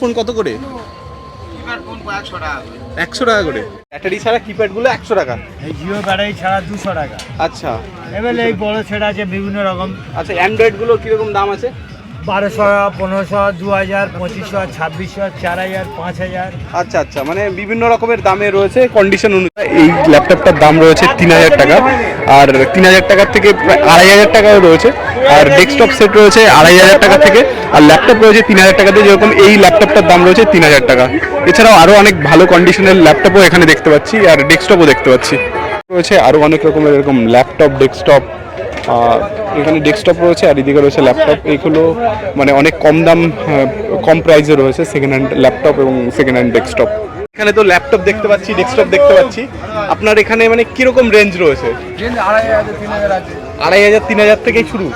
Phone কত করে? একশো টাকা করে। ব্যাটারি ছাড়া কিপ্যাডগুলো একশো টাকা। এই জিও ব্যাটারি ছাড়া দুশো টাকা। আচ্ছা। এবার এই বড় ছেড়া আছে বিভিন্ন রকম। আচ্ছা অ্যান্ড্রয়েডগুলো কীরকম দাম আছে? বারোশো, পনেরোশো দু হাজার পঁচিশশো, ছাব্বিশশো চার হাজার পাঁচ হাজার আচ্ছা আচ্ছা মানে বিভিন্ন রকমের দামে রয়েছে কন্ডিশন অনুযায়ী। এই ল্যাপটপটার দাম রয়েছে তিন হাজার টাকা। আর তিন হাজার টাকার থেকে আড়াই হাজার টাকাও রয়েছে। আর ডেস্কটপ সেট রয়েছে আড়াই হাজার টাকা থেকে। আর ল্যাপটপ রয়েছে তিন হাজার টাকাতে যেরকম এই ল্যাপটপটার দাম রয়েছে তিন হাজার টাকা। এছাড়াও আরও অনেক ভালো কন্ডিশনের ল্যাপটপও এখানে দেখতে পাচ্ছি আর ডেস্কটপও দেখতে পাচ্ছি। রয়েছে আরও অনেক রকমের এরকম ল্যাপটপ ডেস্কটপ এখানে ডেস্কটপ রয়েছে আর এদিকে রয়েছে ল্যাপটপ। এইগুলো মানে অনেক কম দাম কম প্রাইসে রয়েছে সেকেন্ড হ্যান্ড ল্যাপটপ এবং সেকেন্ড হ্যান্ড ডেস্কটপ। এখানে তো ল্যাপটপ দেখতে পাচ্ছি ডেস্কটপ দেখতে পাচ্ছি। আপনার এখানে মানে কীরকম রেঞ্জ রয়েছে? আড়াই হাজার তিন হাজার থেকেই শুরু?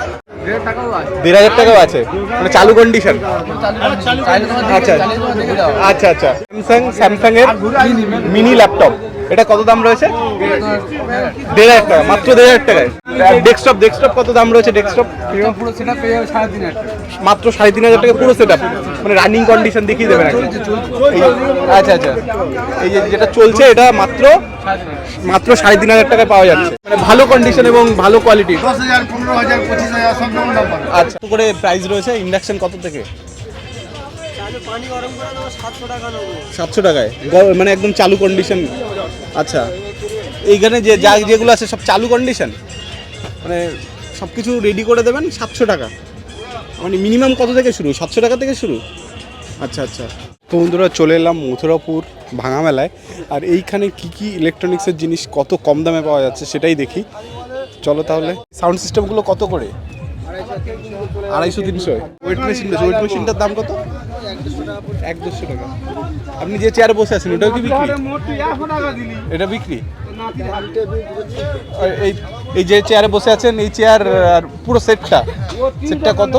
দেড় হাজার টাকাও আছে? মানে চালু কন্ডিশন আচ্ছা আচ্ছা। আচ্ছা স্যামসাং স্যামসাং এর মিনি ল্যাপটপ এটা কত দাম রয়েছে? দেড় হাজার টাকা মাত্র দেড় হাজার টাকায়। ডেস্কটপ ডেস্কটপ কত দাম রয়েছে ডেস্কটপ পুরো সেটা পেয়ে যাবে সাড়ে তিন হাজার টাকা। মাত্র সাড়ে তিন হাজার টাকা পুরো সেট মানে রানিং কন্ডিশন দেখিয়ে দেবেন আচ্ছা আচ্ছা। এই যে যেটা চলছে এটা মাত্র মাত্র সাড়ে তিন হাজার টাকায় পাওয়া যাচ্ছে। মানে ভালো কন্ডিশন এবং ভালো কোয়ালিটি দশ হাজার পনেরো হাজার পঁচিশ হাজার সব রকম দাম পাবে। আচ্ছা কত করে প্রাইস রয়েছে ইন্ডাকশন কত থেকে? সাতশো টাকায়। মানে একদম চালু কন্ডিশন আচ্ছা এইখানে যে যা যেগুলো আছে সব চালু কন্ডিশন মানে সব কিছু রেডি করে দেবেন সাতশো টাকা। মানে মিনিমাম কত থেকে শুরু? সাতশো টাকা থেকে শুরু? আচ্ছা আচ্ছা। তো বন্ধুরা, চলে এলাম মথুরাপুর ভাঙা মেলায় আর এইখানে কি কি ইলেকট্রনিক্সের জিনিস কত কম দামে পাওয়া যাচ্ছে সেটাই দেখি। চলো তাহলে। সাউন্ড সিস্টেমগুলো কত করে? আড়াইশো, তিনশো। ওয়েট মেশিন রয়েছে ওয়েট মেশিনটার দাম কত? এক দেড়শো টাকা। আপনি যে চেয়ারে বসে আছেন ওটাও কি বিক্রি? এটা বিক্রি? আর এই এই যে চেয়ারে বসে আছেন এই চেয়ার আর পুরো সেটটা সেটটা কত?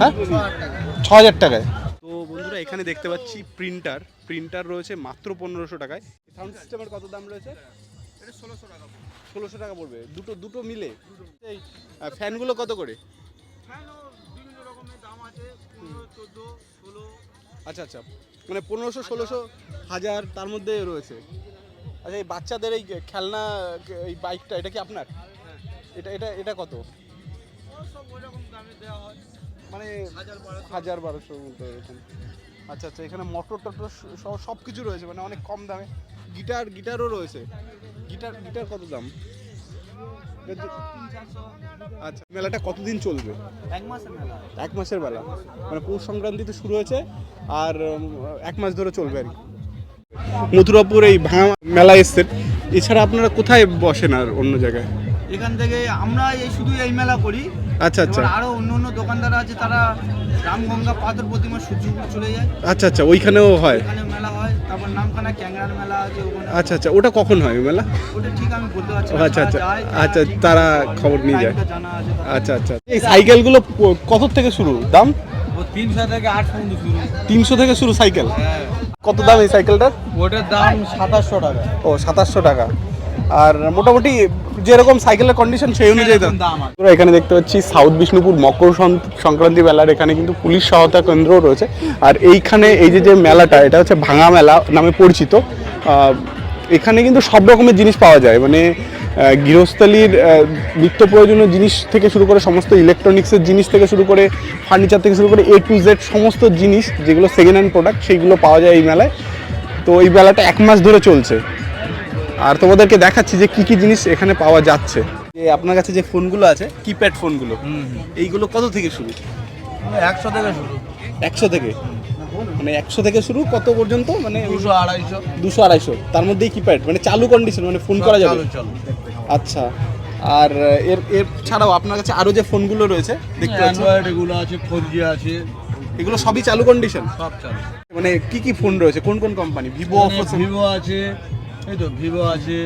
হ্যাঁ? ছ হাজার টাকায়। তো বন্ধুরা এখানে দেখতে পাচ্ছি প্রিন্টার প্রিন্টার রয়েছে মাত্র পনেরোশো টাকায়। সাউন্ড সিস্টেমের কত দাম রয়েছে? ষোলোশো টাকা ষোলোশো টাকা পড়বে। দুটো দুটো মিলে? এই ফ্যানগুলো কত করে? আচ্ছা আচ্ছা। মানে পনেরোশো, ষোলোশো, হাজার তার মধ্যে রয়েছে। আচ্ছা এই বাচ্চাদের এই খেলনা, এই বাইকটা, এটা কি আপনার? এটা এটা এটা কত? মানে হাজার বারোশোর মধ্যে এরকম। আচ্ছা আচ্ছা এখানে মোটর টটর সব কিছু রয়েছে মানে অনেক কম দামে। গিটার, গিটারও রয়েছে। গিটার গিটার কত দাম? আচ্ছা মেলাটা কতদিন চলবে? এক মাসের মেলা। এক মাসের বেলা মানে পৌষ সংক্রান্তিতে শুরু হয়েছে আর এক মাস ধরে চলবে আর কি। মথুরাপুর এই ভাঙা মেলা এসছেন এছাড়া আপনারা কোথায় বসেন আর অন্য জায়গায়? এখান থেকে আমরা এই শুধু এই মেলা করি। আচ্ছা আচ্ছা। আরও অন্য অন্য দোকানদার আছে তারা রামগঙ্গা পাথর প্রতিমা সূর্যপুর চলে যায়। আচ্ছা আচ্ছা ওইখানেও হয়। মেলা হয়। তারপর নামখানা ক্যাংরার মেলা আছে ওখানে আচ্ছা আচ্ছা ওটা কখন হয় মেলা? ওটা ঠিক আমি বলতে পারছি আচ্ছা আচ্ছা আচ্ছা তারা খবর নিয়ে যায়। আচ্ছা আচ্ছা এই সাইকেলগুলো কত থেকে শুরু? দাম? তিনশো থেকে আট পর্যন্ত শুরু। তিনশো থেকে শুরু সাইকেল? কত দাম এই সাইকেলটার? ওটার দাম সাতাশশো টাকা। ও সাতাশশো টাকা। আর মোটামুটি যেরকম সাইকেলের কন্ডিশন সেই অনুযায়ী আমরা এখানে দেখতে পাচ্ছি সাউথ বিষ্ণুপুর মকর সংক্রান্তি মেলার এখানে কিন্তু পুলিশ সহায়তা কেন্দ্রও রয়েছে। আর এইখানে এই যে যে মেলাটা, এটা হচ্ছে ভাঙা মেলা নামে পরিচিত। এখানে কিন্তু সব রকমের জিনিস পাওয়া যায়। মানে গৃহস্থালির নিত্য প্রয়োজনীয় জিনিস থেকে শুরু করে সমস্ত ইলেকট্রনিক্সের জিনিস থেকে শুরু করে ফার্নিচার থেকে শুরু করে এ টু জেড সমস্ত জিনিস, যেগুলো সেকেন্ড হ্যান্ড প্রোডাক্ট সেইগুলো পাওয়া যায় এই মেলায়। তো এই মেলাটা এক মাস ধরে চলছে। আর তোমাদেরকে দেখাচ্ছি যে কি কি জিনিস এখানে পাওয়া যাচ্ছে। যে আপনার কাছে যে ফোনগুলো আছে কিপ্যাড ফোনগুলো এইগুলো কত থেকে শুরু? একশো থেকে শুরু। একশো থেকে? মানে একশো থেকে শুরু কত পর্যন্ত? মানে দুশো আড়াইশো। দুশো আড়াইশো। তার মধ্যেই কিপ্যাড মানে চালু কন্ডিশন মানে ফোন করা যাবে? চালু চালু। আচ্ছা। আর এর এর ছাড়াও আপনার কাছে আরও যে ফোনগুলো রয়েছে দেখতে অ্যান্ড্রয়েড এগুলো আছে ফোর জি আছে। এগুলো সবই চালু কন্ডিশন সব চালু। মানে কি কি ফোন রয়েছে? কোন কোন কোম্পানি ভিভো ভিভো আছে এই তো ভিভো আছে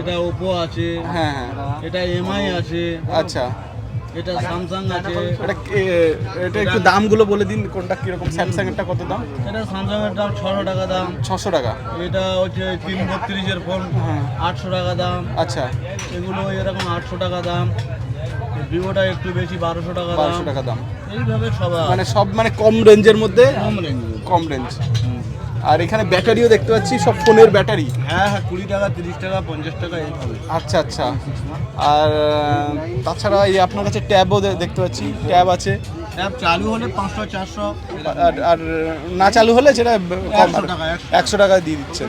এটা ওপো আছে হ্যাঁ হ্যাঁ। এটা এমআই আছে আচ্ছা। এটা স্যামসাং আছে। এটা এটা একটু দামগুলো বলে দিন কোনটা কীরকম স্যামসাং এরটা কত দাম? এটা স্যামসাং এর দাম ছশো টাকা দাম। ছশো টাকা। এটা হচ্ছে তিন বত্রিশের ফোন হ্যাঁ। আটশো টাকা দাম। আচ্ছা। এগুলো এরকম আটশো টাকা দাম। ভিভোটা একটু বেশি বারোশো টাকা বারোশো টাকা দাম। এইভাবে সবাই মানে সব মানে কম রেঞ্জের মধ্যে? কম রেঞ্জ কম রেঞ্জ আর এখানে ব্যাটারিও দেখতে পাচ্ছি সব ফোনের ব্যাটারি। হ্যাঁ হ্যাঁ কুড়ি টাকা তিরিশ টাকা পঞ্চাশ টাকা এইভাবে আচ্ছা আচ্ছা। আর তাছাড়া এই আপনার কাছে ট্যাবও দেখতে পাচ্ছি ট্যাব আছে। অ্যাপ চালু হলে পাঁচশো চারশো। আর আর না চালু হলে সেটা কম 100 টাকা, একশো। টাকা দিয়ে দিচ্ছেন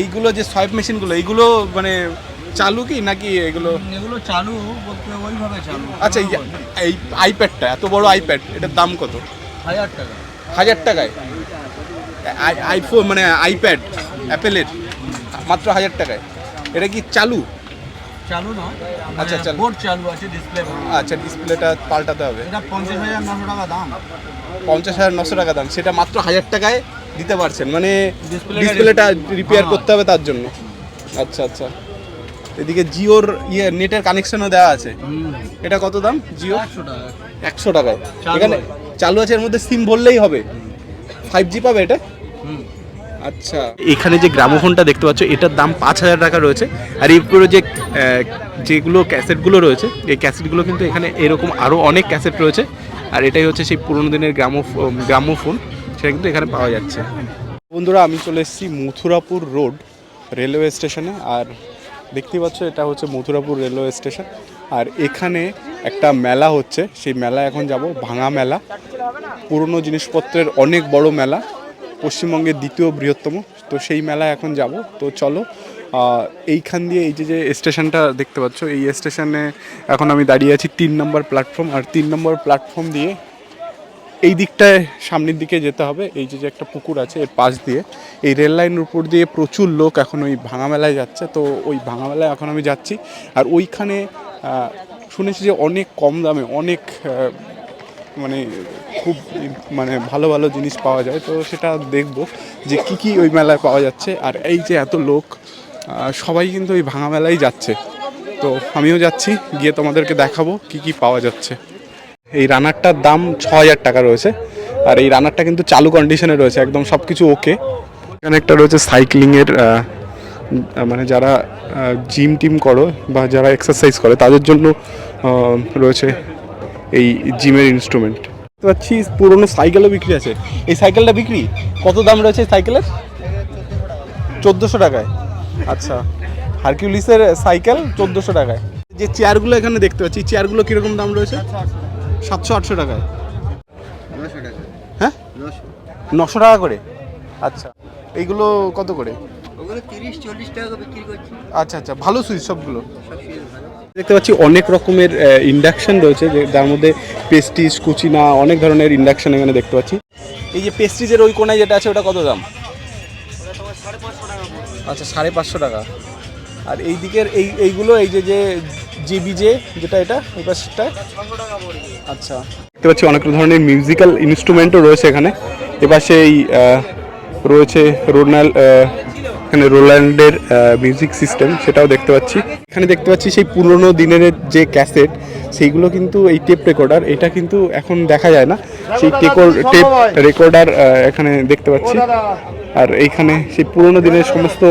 এইগুলো যে সোয়াইপ মেশিনগুলো এইগুলো মানে চালু কি নাকি এগুলো? এগুলো চালু বলতে ওইভাবে চালু। আচ্ছা এই এই আইপ্যাডটা এত বড় আইপ্যাড এটার দাম কত? হাজার টাকা। হাজার টাকায়? আইফোন মানে আইপ্যাড অ্যাপেলের মাত্র হাজার টাকায়। এটা কি চালু? চালু না আচ্ছা, চালু। বোর্ড চালু আছে ডিসপ্লে আচ্ছা ডিসপ্লেটা পাল্টাতে হবে। এটা পঞ্চাশ হাজার নশো টাকা দাম। পঞ্চাশ হাজার নশো টাকা দাম সেটা মাত্র হাজার টাকায় দিতে পারছেন। মানে ডিসপ্লেটা রিপেয়ার হ্যাঁ। করতে হবে তার জন্য। আচ্ছা আচ্ছা। এদিকে জিওর ইয়ে নেটের কানেকশনও দেওয়া আছে। এটা কত দাম জিও একশো টাকা। একশো টাকায়। এখানে চালু আছে এর মধ্যে সিম ভরলেই হবে। ফাইভ জি পাবে এটা? আচ্ছা। এখানে যে গ্রামোফোনটা দেখতে পাচ্ছ এটার দাম পাঁচ হাজার টাকা রয়েছে। আর এরপরে যে যেগুলো ক্যাসেটগুলো রয়েছে এই ক্যাসেটগুলো কিন্তু এখানে এরকম আরও অনেক ক্যাসেট রয়েছে। আর এটাই হচ্ছে সেই পুরোনো দিনের গ্রামো গ্রামোফোন সেটা কিন্তু এখানে পাওয়া যাচ্ছে। বন্ধুরা আমি চলে এসেছি মথুরাপুর রোড রেলওয়ে স্টেশনে। আর দেখতেই পাচ্ছ এটা হচ্ছে মথুরাপুর রেলওয়ে স্টেশন। আর এখানে একটা মেলা হচ্ছে। সেই মেলা এখন যাব, ভাঙা মেলা। পুরনো জিনিসপত্রের অনেক বড় মেলা। পশ্চিমবঙ্গের দ্বিতীয় বৃহত্তম। তো সেই মেলা এখন যাব। তো চলো এইখান দিয়ে এই যে যে স্টেশনটা দেখতে পাচ্ছ, এই স্টেশনে এখন আমি দাঁড়িয়ে আছি তিন নম্বর প্ল্যাটফর্ম। আর তিন নম্বর প্ল্যাটফর্ম দিয়ে এই দিকটায় সামনের দিকে যেতে হবে। এই যে যে একটা পুকুর আছে এর পাশ দিয়ে। এই রেল লাইনের উপর দিয়ে প্রচুর লোক এখন ওই ভাঙা মেলায় যাচ্ছে। তো ওই ভাঙা মেলায় এখন আমি যাচ্ছি। আর ওইখানে শুনেছি যে অনেক কম দামে অনেক মানে খুব মানে ভালো ভালো জিনিস পাওয়া যায়। তো সেটা দেখব যে কি কি ওই মেলায় পাওয়া যাচ্ছে। আর এই যে এত লোক সবাই কিন্তু ওই ভাঙা মেলায় যাচ্ছে। তো আমিও যাচ্ছি, গিয়ে তোমাদেরকে দেখাবো কি কি পাওয়া যাচ্ছে। এই রানারটার দাম ছ হাজার টাকা রয়েছে। আর এই রানারটা কিন্তু চালু কন্ডিশনে রয়েছে, একদম সব কিছু ওকে এখানে একটা রয়েছে সাইক্লিংয়ের মানে যারা জিম টিম করো বা যারা এক্সারসাইজ করে, তাদের জন্য রয়েছে এই জিমের ইনস্ট্রুমেন্ট দেখতে পাচ্ছি, পুরোনো সাইকেলও বিক্রি আছে। এই সাইকেলটা বিক্রি? কত দাম রয়েছে এই সাইকেলের চোদ্দোশো টাকায়। আচ্ছা হারকিউলিসের সাইকেল চোদ্দোশো টাকায়। যে চেয়ারগুলো এখানে দেখতে পাচ্ছি চেয়ারগুলো কীরকম দাম রয়েছে? সাতশো আটশো টাকায়। হ্যাঁ? নশো। টাকা করে? আচ্ছা। এইগুলো কত করে? আচ্ছা আচ্ছা। ভালো সুইচ সবগুলো? দেখতে পাচ্ছি অনেক রকমের ইন্ডাকশন রয়েছে যার মধ্যে পেস্টিজ কুচিনা অনেক ধরনের ইন্ডাকশন এখানে দেখতে পাচ্ছি। এই যে পেস্টিজের ওই কোনায় যেটা আছে ওটা কত দাম? আচ্ছা সাড়ে পাঁচশো টাকা। আর এই দিকের এই এইগুলো এই যে যে জেবিজে যেটা এটা এই পাশটা আচ্ছা। দেখতে পাচ্ছি অনেক ধরনের মিউজিক্যাল ইনস্ট্রুমেন্টও রয়েছে এখানে। এপাশে এই আহ, রয়েছে রোনাল আহ, এখানে রোল্যান্ডের মিউজিক সিস্টেম সেটাও দেখতে পাচ্ছি। এখানে দেখতে পাচ্ছি সেই পুরনো দিনের যে ক্যাসেট সেইগুলো কিন্তু এই টেপ রেকর্ডার এটা কিন্তু এখন দেখা যায় না। সেই টেপ রেকর্ডার এখানে দেখতে পাচ্ছি। আর এইখানে সেই পুরনো দিনের সমস্ত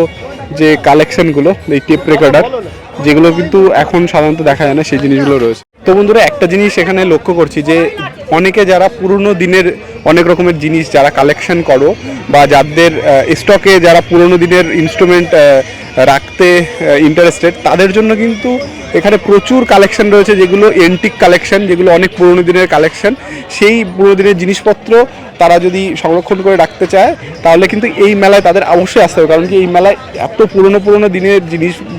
যে কালেকশনগুলো এই টেপ রেকর্ডার যেগুলো কিন্তু এখন সাধারণত দেখা যায় না, সেই জিনিসগুলো রয়েছে। তো বন্ধুরা, একটা জিনিস এখানে লক্ষ্য করছি যে, অনেকে যারা পুরনো দিনের অনেক রকমের জিনিস যারা কালেকশন করো, বা যাদের স্টকে যারা পুরনো দিনের ইনস্ট্রুমেন্ট রাখতে ইন্টারেস্টেড তাদের জন্য কিন্তু এখানে প্রচুর কালেকশন রয়েছে, যেগুলো এন্টিক কালেকশন যেগুলো অনেক পুরনো দিনের কালেকশন সেই পুরনো দিনের জিনিসপত্র তারা যদি সংরক্ষণ করে রাখতে চায়, তাহলে কিন্তু এই মেলায় তাদের অবশ্যই আসতে হবে। কারণ কি এই মেলায় এত পুরনো পুরনো দিনের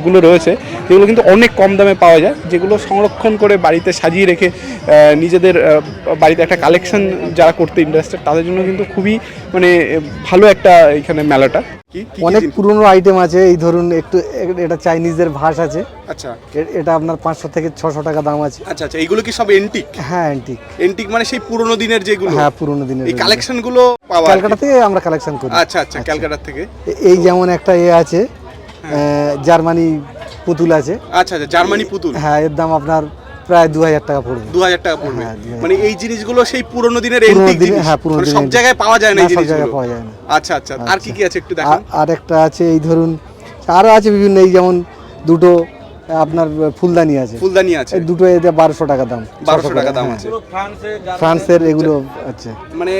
জিনিসগুলো রয়েছে যেগুলো কিন্তু অনেক কম দামে পাওয়া যায় যেগুলো সংরক্ষণ করে বাড়িতে সাজিয়ে রেখে নিজেদের বাড়িতে একটা কালেকশন যারা করতে ইন্টারেস্টেড তাদের জন্য কিন্তু খুবই মানে ভালো একটা এখানে মেলাটা। অনেক? পুরনো আইটেম আছে এই ধরুন একটু এটা চাইনিজদের ভাস আছে। আচ্ছা। এটা আপনার পাঁচশো থেকে ছশো টাকা দাম আছে। আচ্ছা আচ্ছা এইগুলো কি সব এন্টিক হ্যাঁ এন্টিক এন্টিক মানে সেই পুরনো দিনের যেগুলো? হ্যাঁ পুরনো দিনের এই কালেকশনগুলো পাওয়া ক্যালকাটা থেকে আমরা কালেকশন করি। আচ্ছা আচ্ছা ক্যালকাটা থেকে। এই যেমন একটা এ আছে জার্মানি পুতুল আছে। আচ্ছা আচ্ছা জার্মানি পুতুল। হ্যাঁ এর দাম আপনার প্রায় দু হাজার টাকা পড়বে। দু হাজার টাকা পড়বে। হ্যাঁ, 2000 মানে এই জিনিসগুলো সেই পুরনো দিনের হ্যাঁ, পুরনো মানে সব জায়গায় পাওয়া যায় না এই সব জায়গায় পাওয়া যায় না। আচ্ছা আচ্ছা আর কি কি আছে একটু দেখান? আর- আর একটা আছে এই ধরুন আরও আছে বিভিন্ন এই যেমন দুটো আপনার ফুলদানি আছে। ফুলদানি আছে। এই দুটো এতে বারোশো টাকা দাম বারোশো টাকা দাম হ্যাঁ। আছে ফ্রান্সের এগুলো আচ্ছা মানে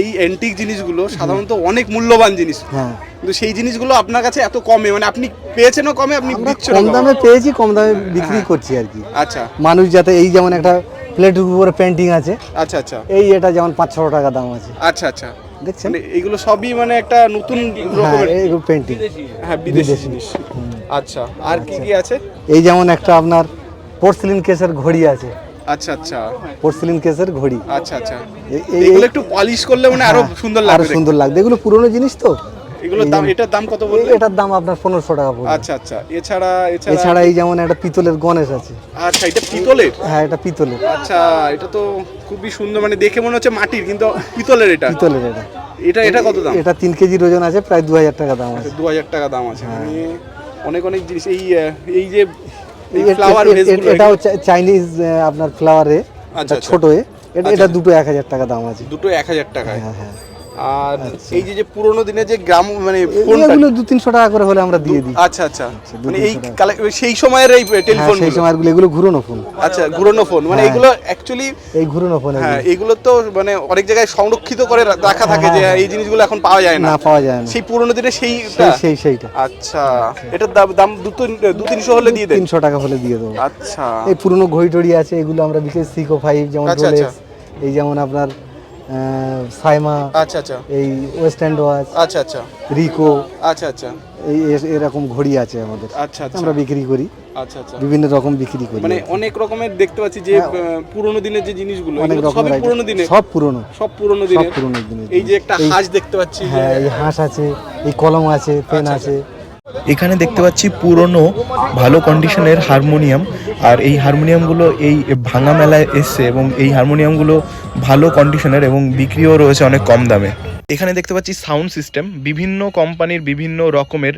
এই অ্যান্টিক জিনিসগুলো সাধারণত অনেক মূল্যবান জিনিস। হ্যাঁ। কিন্তু সেই জিনিসগুলো আপনার কাছে এত কমে মানে আপনি পেয়েছেনও কমে আপনি কম দামে পেয়েছি কম দামে বিক্রি করছি আর কি। আচ্ছা। মানুষ যাতে এই যেমন একটা প্লেটের উপরে পেন্টিং আছে আচ্ছা আচ্ছা। এই এটা যেমন পাঁচ ছশো টাকা দাম আছে। আচ্ছা আচ্ছা। দেখছেন? এগুলো এইগুলো সবই মানে একটা নতুন হ্যাঁ রকমের পেন্টিং হ্যাঁ বিদেশি। জিনিস। আচ্ছা আর কি কি আছে? এই যেমন একটা আপনার পোর্সিলিন কেসের ঘড়ি আছে। আচ্ছা আচ্ছা। পোর্সিলিন কেসের ঘড়ি। আচ্ছা আচ্ছা। এগুলো একটু পলিশ করলে মানে আরও হ্যাঁ, সুন্দর লাগবে আরও সুন্দর লাগবে। এগুলো পুরনো জিনিস তো? এগুলোর দাম এটার দাম কত বললে এই- এটার দাম আপনার পনেরোশো টাকা পড়বে। আচ্ছা আচ্ছা। এছাড়া এছাড়া এছাড়া এই যেমন একটা পিতলের গণেশ আছে। আচ্ছা এটা পিতলের? হ্যাঁ এটা পিতলের। আচ্ছা এটা তো খুবই সুন্দর মানে দেখে মনে হচ্ছে মাটির কিন্তু পিতলের এটা? পিতলের এটা। এটা এটা কত দাম? এটা তিন কেজির ওজন আছে প্রায় দু হাজার টাকা দাম আছে। দু হাজার টাকা দাম আছে। হ্যাঁ। মানে অনেক অনেক জিনিস এই এই যে ফ্লাওয়ার এটাও চাইনিজ আপনার ফ্লাওয়ারে আচ্ছা, আচ্ছা। ছোট এটা এটা দুটো এক হাজার টাকা দাম আছে। দুটো এক হাজার টাকায়। হ্যাঁ হ্যাঁ। আর এই যে যে পুরোনো দিনে যে গ্রাম মানে ফোনটা এগুলো দু তিনশো টাকা করে হলে আমরা দিয়ে দিই। আচ্ছা আচ্ছা। মানে এই সেই সময়ের এই হ্যাঁ টেলিফোন সেই সময়গুলো এগুলো ঘুরোনো ফোন আচ্ছা ঘুরোনো ফোন মানে হ্যাঁ। এগুলো অ্যাকচুয়ালি এই ঘুরোনো ফোন হ্যাঁ এগুলো তো মানে অনেক জায়গায় সংরক্ষিত করে রাখা থাকে যে এই জিনিসগুলো এখন পাওয়া যায় না। না পাওয়া যায় না। সেই পুরোনো দিনে সেই সেই সেইটা। আচ্ছা এটার দাম দাম দু তিন- দু তিনশো হলে দিয়ে দেন তিনশো টাকা হলে দিয়ে দেবো। আচ্ছা। এই পুরনো ঘড়ি টড়ি আছে এগুলো আমরা বিশেষ সিকো ফাইভ যেমন আচ্ছা, এই যেমন আপনার সাইমা আচ্ছা আচ্ছা। এই ওয়েস্ট অ্যান্ড ওয়াচ আচ্ছা আচ্ছা। রিকো আচ্ছা আচ্ছা। এই এরকম ঘড়ি আছে আমাদের। আচ্ছা আচ্ছা। আমরা বিক্রি করি। আচ্ছা আচ্ছা। বিভিন্ন রকম বিক্রি করি। মানে অনেক রকমের দেখতে পাচ্ছি যে আহ, পুরোনো দিনের যে জিনিসগুলো অনেক item। পুরোনো সব পুরনো। সব পুরোনো সব দিনের। পুরনো দিনের এই যে একটা হাঁস দেখতে পাচ্ছি। হ্যাঁ এই হাঁস আছে এই কলম আছে পেন আচ্ছা, আছে। এখানে দেখতে পাচ্ছি পুরনো ভালো কন্ডিশনের হারমোনিয়াম, আর এই হারমোনিয়ামগুলো এই ভাঙা মেলায় এসছে এবং এই হারমোনিয়ামগুলো ভালো কন্ডিশনের এবং বিক্রিও রয়েছে অনেক কম দামে। এখানে দেখতে পাচ্ছি সাউন্ড সিস্টেম বিভিন্ন কোম্পানির বিভিন্ন রকমের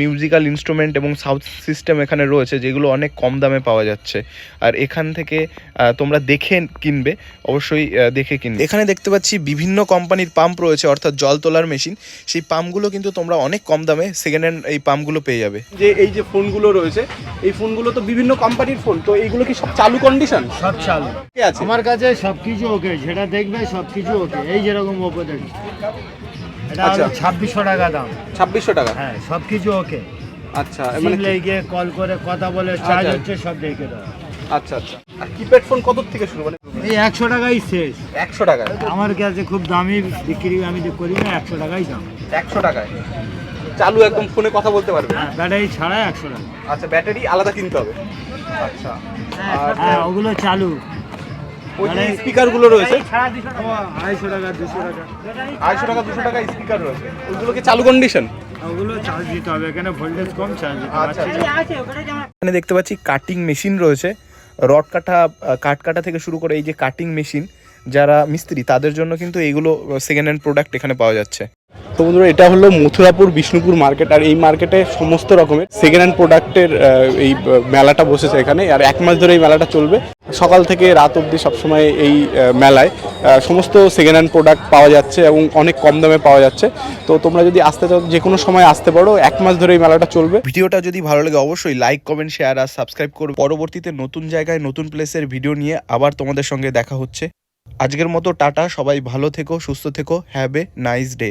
মিউজিক্যাল ইনস্ট্রুমেন্ট এবং সাউন্ড সিস্টেম এখানে রয়েছে যেগুলো অনেক কম দামে পাওয়া যাচ্ছে। আর এখান থেকে আহ, তোমরা দেখে কিনবে অবশ্যই দেখে কিনবে। এখানে দেখতে পাচ্ছি বিভিন্ন কোম্পানির পাম্প রয়েছে অর্থাৎ জল তোলার মেশিন সেই পাম্পগুলো কিন্তু তোমরা অনেক কম দামে সেকেন্ড হ্যান্ড এই পাম্পগুলো পেয়ে যাবে। যে এই যে ফোনগুলো রয়েছে এই ফোনগুলো তো বিভিন্ন কোম্পানির ফোন তো এইগুলো কি সব চালু কন্ডিশন সব চালু। আছে? আমার কাছে সব কিছু ওকে যেটা দেখবে সব কিছু ওকে এই যেরকম ওপো দেখবে। এটা আচ্ছা। ছাব্বিশশো টাকা দাম। ছাব্বিশশো টাকা? হ্যাঁ সব কিছু ওকে। আচ্ছা মানে লেগে কল করে কথা বলে চার্জ আচ্ছা। হচ্ছে সব দেখে আচ্ছা আচ্ছা। আর কিপ্যাড ফোন কত থেকে শুরু মানে এই একশো টাকাই শেষ। একশো টাকা আমার কাছে খুব দামি বিক্রি আমি তো করি না একশো টাকাই দাম। একশো টাকায়? চালু একদম ফোনে কথা বলতে পারবে। হ্যাঁ ব্যাটারি ছাড়া একশো টাকা। আচ্ছা ব্যাটারি আলাদা কিনতে হবে। আচ্ছা। আর হ্যাঁ ওগুলো চালু। ওই যে স্পিকারগুলো রয়েছে আড়াইশো টাকা দুশো টাকা। আড়াইশো টাকা দুশো টাকা স্পিকার রয়েছে। ওইগুলো কি চালু কন্ডিশন ওগুলো চার্জ দিতে হবে। এখানে ভোল্টেজ কম চার্জ দিতে আচ্ছা হবে এখানে দেখতে পাচ্ছি কাটিং মেশিন রয়েছে। রড কাটা কাঠ কাটা থেকে শুরু করে এই যে কাটিং মেশিন যারা মিস্ত্রি তাদের জন্য কিন্তু এইগুলো সেকেন্ড হ্যান্ড প্রোডাক্ট এখানে পাওয়া যাচ্ছে। তো বন্ধুরা এটা হলো মথুরাপুর বিষ্ণুপুর মার্কেট আর এই মার্কেটে সমস্ত রকমের সেকেন্ড হ্যান্ড প্রোডাক্টের এই আহ, মেলাটা বসেছে এখানে আর এক মাস ধরে এই মেলাটা চলবে। সকাল থেকে রাত অবধি সবসময় এই মেলায় সমস্ত সেকেন্ড হ্যান্ড প্রোডাক্ট পাওয়া যাচ্ছে এবং অনেক কম দামে পাওয়া যাচ্ছে। তো তোমরা যদি আসতে চাও, যে কোনো সময় আসতে পারো, এক মাস ধরে এই মেলাটা চলবে। ভিডিওটা যদি ভালো লাগে, অবশ্যই লাইক কমেন্ট শেয়ার আর সাবস্ক্রাইব করবে পরবর্তীতে নতুন জায়গায়, নতুন প্লেসের ভিডিও নিয়ে আবার তোমাদের সঙ্গে দেখা হচ্ছে। আজকের মতো টাটা, সবাই ভালো থেকো, সুস্থ থেকো হ্যাভ এ নাইস ডে